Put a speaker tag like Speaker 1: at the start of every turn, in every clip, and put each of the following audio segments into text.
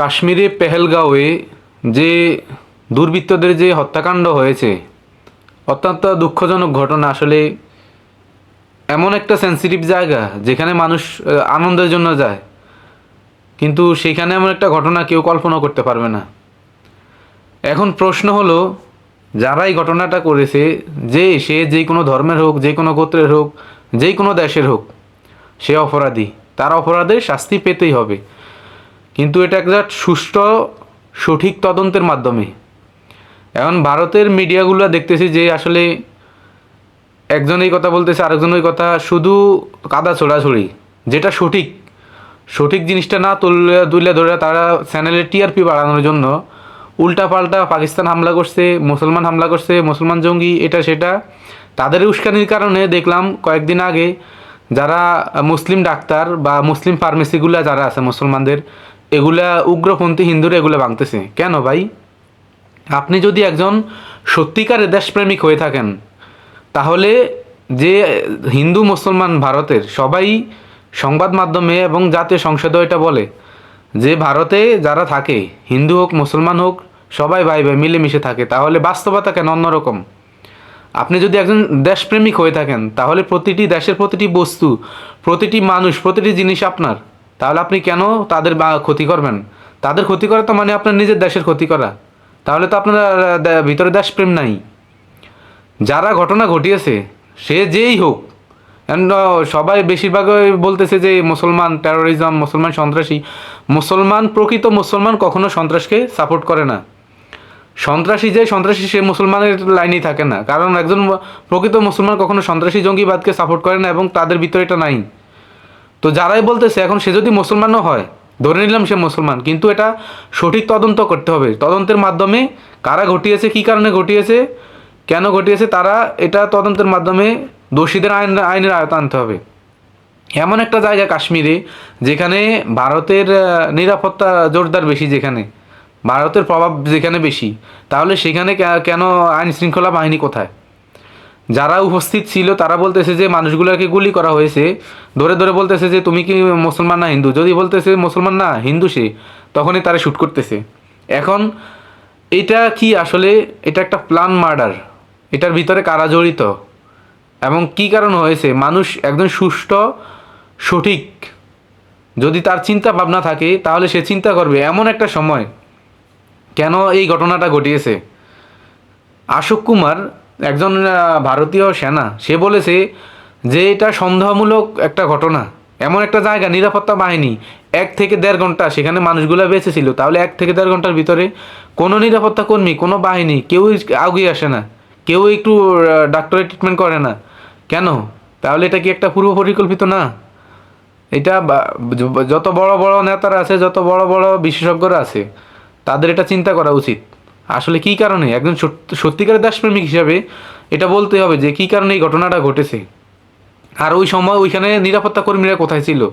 Speaker 1: কাশ্মীরে পেহেলগাঁওয়ে যে দুর্বৃত্তদের যে হত্যাকাণ্ড হয়েছে, অত্যন্ত দুঃখজনক ঘটনা। আসলে এমন একটা সেন্সিটিভ জায়গা যেখানে মানুষ আনন্দের জন্য যায়। কিন্তু সেখানে এমন একটা ঘটনা কেউ কল্পনা করতে পারবে না। এখন প্রশ্ন হলো, যারা এই ঘটনাটা করেছে, যে সে যে কোনো ধর্মের হোক, যে কোনো গোত্রের হোক, যে কোনো দেশের হোক, সে অপরাধী। তার অপরাধের শাস্তি পেতেই হবে। কিন্তু এটা একটা সুষ্ঠু, সঠিক তদন্তের মাধ্যমে। এখন ভারতের মিডিয়াগুলো দেখতেছি যে আসলে একজন এই কথা বলতেছে, আরেকজন ওই কথা, শুধু কাদা ছোড়াছড়ি, যেটা সঠিক। সঠিক জিনিসটা না তুললে তুলে ধরে তারা চ্যানেলের টিআরপি বাড়ানোর জন্য উল্টা পাল্টা পাকিস্তান হামলা করছে, মুসলমান হামলা করছে, মুসলমান জঙ্গি, এটা সেটা। তাদের উস্কানির কারণে দেখলাম কয়েকদিন আগে যারা মুসলিম ডাক্তার বা মুসলিম ফার্মেসিগুলো যারা আছে মুসলমানদের এগুলা উগ্রপন্থী হিন্দুরা এগুলো ভাঙতেছে। কেন ভাই? আপনি যদি একজন সত্যিকারের দেশপ্রেমিক হয়ে থাকেন, তাহলে যে হিন্দু মুসলমান ভারতের সবাই সংবাদ মাধ্যমে এবং জাতীয় সংসদে এটা বলে যে ভারতে যারা থাকে, হিন্দু হোক, মুসলমান হোক, সবাই ভাই ভাই মিলেমিশে থাকে, তাহলে বাস্তবতা কেন অন্যরকম? আপনি যদি একজন দেশপ্রেমিক হয়ে থাকেন, তাহলে প্রতিটি দেশের প্রতিটি বস্তু, প্রতিটি মানুষ, প্রতিটি জিনিস আপনার। তাহলে আপনি কেন তাদের ক্ষতি করবেন? তাদের ক্ষতি করা তো মানে আপনার নিজের দেশের ক্ষতি করা। তাহলে তো আপনার ভিতরে দেশপ্রেম নাই। যারা ঘটনা ঘটিয়েছে, সে যেই হোক সবাই বেশিরভাগই বলতেছে যে মুসলমান টেরোরিজম মুসলমান সন্ত্রাসী, মুসলমান, প্রকৃত মুসলমান কখনো সন্ত্রাসকে সাপোর্ট করে না। সন্ত্রাসী যে সন্ত্রাসী, সে মুসলমানের লাইনেই থাকে না। কারণ একজন প্রকৃত মুসলমান কখনো সন্ত্রাসী জঙ্গিবাদকে সাপোর্ট করে না এবং তাদের ভিতরে এটা নাই। তো যারাই বলতেছে, এখন সে যদি মুসলমানও হয়, ধরে নিলাম সে মুসলমান, কিন্তু এটা সঠিক তদন্ত করতে হবে। তদন্তের মাধ্যমে কারা ঘটিয়েছে, কী কারণে ঘটিয়েছে, কেন ঘটিয়েছে, তারা এটা তদন্তের মাধ্যমে দোষীদের আইন, আইনের আয়তা আনতে হবে। এমন একটা জায়গা কাশ্মীরে, যেখানে ভারতের নিরাপত্তা জোরদার বেশি যেখানে, ভারতের প্রভাব যেখানে বেশি, তাহলে সেখানে কেন আইন শৃঙ্খলা বাহিনী কোথায়? যারা উপস্থিত ছিল, তারা বলতেছে যে মানুষগুলোকে গুলি করা হয়েছে। ধরে ধরে বলতেছে যে, তুমি কি মুসলমান না হিন্দু? যদি বলতেছে মুসলমান না, হিন্দু সে, তখনই তারা শ্যুট করতেছে। এখন এটা কি আসলে? এটা একটা প্ল্যান মার্ডার এটার ভিতরে কারা জড়িত? এবং কি কারণ হয়েছে? মানুষ একজন সুষ্ঠু, সঠিক, যদি তার চিন্তা ভাবনা থাকে, তাহলে সে চিন্তা করবে এমন একটা সময়। কেন এই ঘটনাটা ঘটিয়েছে? অশোক কুমার একজন ভারতীয় সেনা, সে বলেছে যে এটা সন্দেহমূলক একটা ঘটনা। এমন একটা জায়গা, নিরাপত্তা বাহিনী, এক থেকে দেড় ঘণ্টা সেখানে মানুষগুলো বেঁচে ছিল। তাহলে এক থেকে দেড় ঘণ্টার ভিতরে কোনো নিরাপত্তা কর্মী, কোনো বাহিনী কেউই আগিয়ে আসে না। কেউ একটু ডাক্তারের ট্রিটমেন্ট করে না। কেন? তাহলে এটা কি একটা পূর্ব পরিকল্পিত না? এটা যত বড় বড় নেতারা আছে, যত বড় বড় বিশেষজ্ঞরা আছে, তাদের এটা চিন্তা করা উচিত। আসলে কী কারণে? একজন সত্য- সত্যিকারের দেশপ্রেমিক হিসাবে এটা বলতে হবে যে কী কারণে এই ঘটনাটা ঘটেছে? আর ওই সময় ওইখানে নিরাপত্তা কর্মীরা কোথায় ছিল?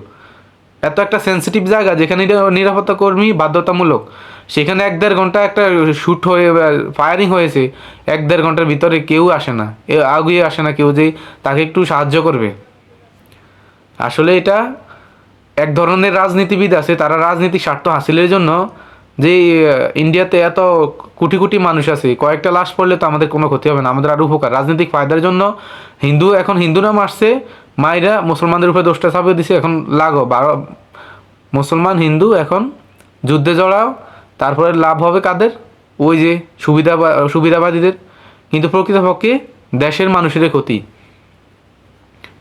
Speaker 1: এত একটা সেন্সিটিভ জায়গা যেখানে নিরা- নিরাপত্তা কর্মী বাধ্যতামূলক। সেখানে এক দেড় ঘণ্টা একটা শ্যুট হয়ে ফায়ারিং হয়েছে। এক দেড় ঘণ্টার ভিতরে কেউ আসে না। আগুয়ে আসে না কেউ যে তাকে একটু সাহায্য করবে। আসলে এটা এক ধরনের রাজনীতিবিদ আছে, তারা রাজনীতিক স্বার্থ হাসিলের জন্য যে ইন্ডিয়াতে এত কোটি কোটি মানুষ আছে, কয়েকটা লাশ পড়লে তো আমাদের কোনো ক্ষতি হবে না, আমাদের আরও উপকার। রাজনৈতিক ফায়দার জন্য হিন্দু, এখন হিন্দু নাম আসছে, মায়েরা মুসলমানদের উপরে দোষটা চাপিয়ে দিছে, এখন লাগো, বারো, মুসলমান, হিন্দু, এখন যুদ্ধে জড়াও, তারপরে লাভ হবে কাদের? ওই যে সুবিধা সুবিধাবাদীদের। কিন্তু প্রকৃতপক্ষে দেশের মানুষেরই ক্ষতি।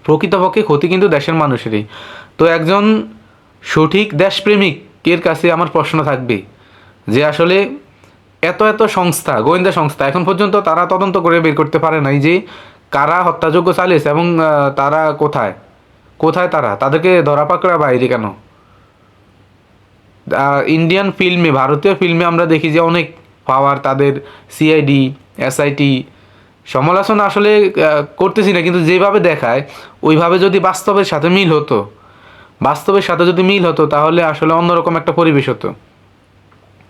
Speaker 1: প্রকৃতপক্ষে ক্ষতি কিন্তু দেশের মানুষেরই। তো একজন সঠিক দেশপ্রেমিকের কাছে আমার প্রশ্ন থাকবে যে আসলে এত এত সংস্থা, গোয়েন্দা সংস্থা, এখন পর্যন্ত তারা তদন্ত করে বের করতে পারে নাই যে কারা হত্যাযোগ্য চালিয়েছে এবং তারা কোথায়? কোথায় তারা? তাদেরকে ধরা পাকড়া বাইরে কেন? ইন্ডিয়ান ফিল্মে ভারতীয় ফিল্মে আমরা দেখি যে অনেক পাওয়ার তাদের সিআইডি এসআইটি সমালোচনা আসলে করতেছি না, কিন্তু যেভাবে দেখায়, ওইভাবে যদি বাস্তবের সাথে মিল হতো, বাস্তবের সাথে যদি মিল হতো, তাহলে আসলে অন্যরকম একটা পরিবেশ হতো।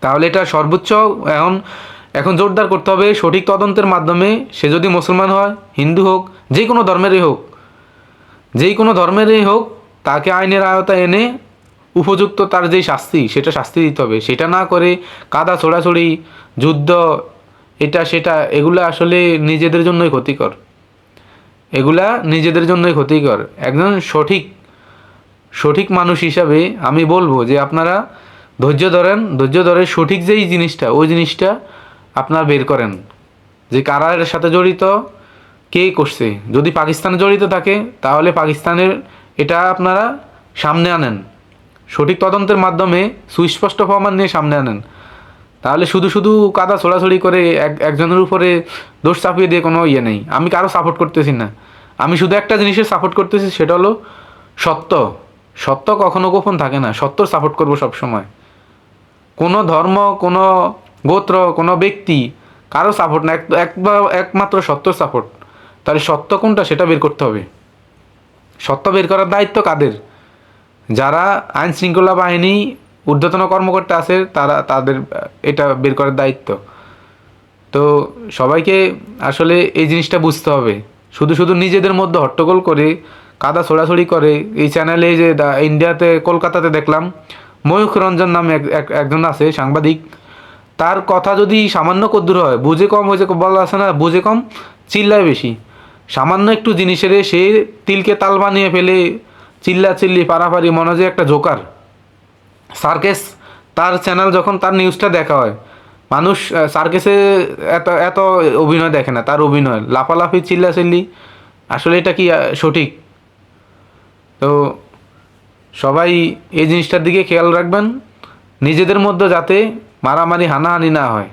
Speaker 1: তাহলে এটা সর্বোচ্চ। এখন এখন জোরদার করতে হবে সঠিক তদন্তের মাধ্যমে। সে যদি মুসলমান হয়, হিন্দু হোক, যে কোনো ধর্মেরই হোক যেই কোনো ধর্মেরই হোক, তাকে আইনের আয়তায় এনে উপযুক্ত তার যেই শাস্তি, সেটা শাস্তি দিতে হবে। সেটা না করে কাদা, ছোড়াছড়ি, যুদ্ধ, এটা, সেটা, এগুলো আসলে নিজেদের জন্যই ক্ষতিকর। এগুলা নিজেদের জন্যই ক্ষতিকর। একজন সঠিক সঠিক মানুষ হিসাবে আমি বলব যে আপনারা ধৈর্য ধরেন, ধৈর্য ধরে সঠিক যেই জিনিসটা, ওই জিনিসটা আপনারা বের করেন। যে কারা এর সাথে জড়িত, কে করছে? যদি পাকিস্তানে জড়িত থাকে, তাহলে পাকিস্তানের এটা আপনারা সামনে আনেন। সঠিক তদন্তের মাধ্যমে সুস্পষ্ট প্রমাণ নিয়ে সামনে আনেন। তাহলে শুধু শুধু কাদা ছোড়াছড়ি করে এক, একজনের উপরে দোষ চাপিয়ে দিয়ে কোনো ইয়ে নেই। আমি কারও সাপোর্ট করতেছি না। আমি শুধু একটা জিনিসের সাপোর্ট করতেছি, সেটা হলো সত্য। সত্য কখনো গোপন থাকে না। সত্যর সাপোর্ট করব সবসময়। কোনো ধর্ম, কোনো গোত্র, কোনো ব্যক্তি কারও সাপোর্ট না, এক- একমাত্র সত্য সাপোর্ট তাহলে সত্য কোনটা সেটা বের করতে হবে। সত্য বের করার দায়িত্ব কাদের? যারা আইন শৃঙ্খলা বাহিনী ঊর্ধ্বতন কর্মকর্তা আছে, তারা তাদের এটা বের করার দায়িত্ব। তো সবাইকে আসলে এই জিনিসটা বুঝতে হবে। শুধু শুধু নিজেদের মধ্যে হট্টগোল করে, কাদা ছোড়াছড়ি করে। এই চ্যানেলে যে ইন্ডিয়াতে কলকাতাতে দেখলাম ময়ূখ রঞ্জন নামে এক- এক- একজন আছে, সাংবাদিক। তার কথা যদি সামান্য কদ্দূর হয়, বুঝে কম হয়েছে, বলা আছে না, বুঝে কম চিল্লায় বেশি। সামান্য একটু জিনিসের সে তিলকে তাল বানিয়ে ফেলে চিল্লা চিল্লি পারাপারি, মনে যে একটা জোকার। সার্কেস, তার চ্যানেল যখন তার নিউজটা দেখা হয়, মানুষ সার্কেসে এত এত অভিনয় দেখে না, তার অভিনয়। লাফালাফি চিল্লা চিল্লি আসলে এটা কি সঠিক? তো সবাই এই জিনিসটার দিকে খেয়াল রাখবেন। নিজেদের মধ্যে যাতে মারামারি হানাহানি না হয়।